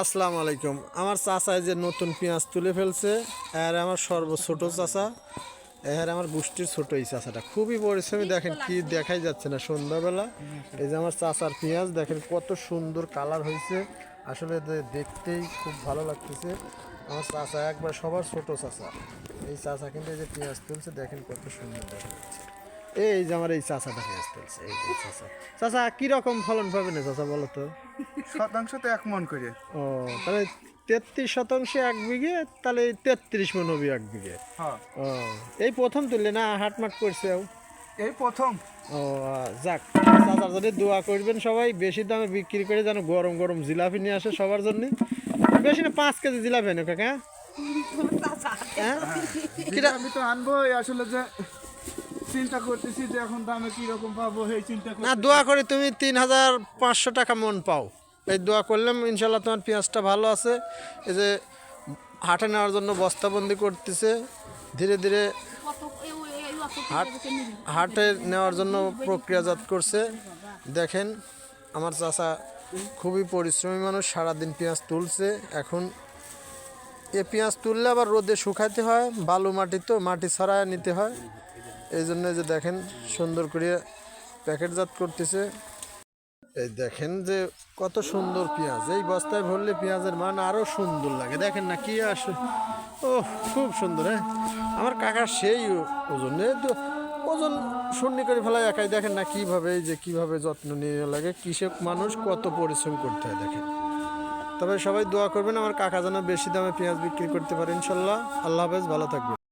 আসসালামু আলাইকুম। আমার চাচাই যে নতুন পেঁয়াজ তুলে ফেলছে আর আমার সর্ব ছোট চাচা, এর আমার গোষ্ঠীর ছোট এই চাচাটা। খুবই পরিশ্রমী, দেখেন কি দেখাই যাচ্ছে না সন্ধ্যাবেলা। এই যে আমার চাচার পেঁয়াজ, দেখেন কত সুন্দর কালার হয়েছে। আসলে দেখতেই খুব ভালো লাগতেছে। আমার চাচা একবার সবার ছোট চাচা। এই চাচা কিন্তু এই যে পেঁয়াজ তুলছে, দেখেন কত সুন্দর দেখা যাচ্ছে এই যে আমার এই চাচাটা পেঁয়াজ তুলছে এই যে চাচা। চাচা কীরকম ফলন পাবে না চাচা বলো তো? শতাংশ তো এক মন করে। ও তাহলে তেত্রিশ শতাংশে এক বিঘে তাহলে তেত্রিশ মন হবে এক বিঘে। হ্যাঁ। ও এই প্রথম তুললে না হাটমাট করছে এই প্রথম। ও যাক চাচার জন্য দোয়া করবেন সবাই বেশি দামে বিক্রি করে যেন গরম গরম জিলাপি নিয়ে আসে সবার জন্য। বেশি না পাঁচ কেজি জিলাপি এনে কাকা হ্যাঁ? আমি তো আনবোই আসলে যে চিন্তা করতেছি যে এখন দামে কি রকম পাবো এই চিন্তা না। দোয়া করি তুমি তিন হাজার পাঁচশো টাকা মন পাও। এই দোয়া করলাম ইনশাল্লাহ তোমার পেঁয়াজটা ভালো আছে। এই যে হাটে নেওয়ার জন্য বস্তাবন্দি করতেছে ধীরে ধীরে হাট হাটে নেওয়ার জন্য প্রক্রিয়াজাত করছে। দেখেন আমার চাচা খুবই পরিশ্রমী মানুষ সারাদিন পেঁয়াজ তুলছে। এখন এ পেঁয়াজ তুললে আবার রোদে শুকাইতে হয় বালু মাটি তো মাটি ছাড়ায় নিতে হয়। এই জন্য যে দেখেন, সুন্দর করে প্যাকেটজাত করতেছে। এই দেখেন যে কত সুন্দর পেঁয়াজ। এই বস্তায় ভরলে পেঁয়াজের মান আরও সুন্দর লাগে। দেখেন না কি আসে। ও খুব সুন্দর হ্যাঁ? আমার কাকার সেই ওজন। তো ওজন শূন্য করে ফেলায় একাই। দেখেন না কীভাবে, এই যে কীভাবে যত্ন নিয়ে লাগে। কৃষক মানুষ কত পরিশ্রম করতে হয়, দেখেন। তবে সবাই দোয়া করবেন, আমার কাকা যেন বেশি দামে পেঁয়াজ বিক্রি করতে পারে, ইনশাল্লাহ। আল্লাহ হাফেজ, ভালো থাকবে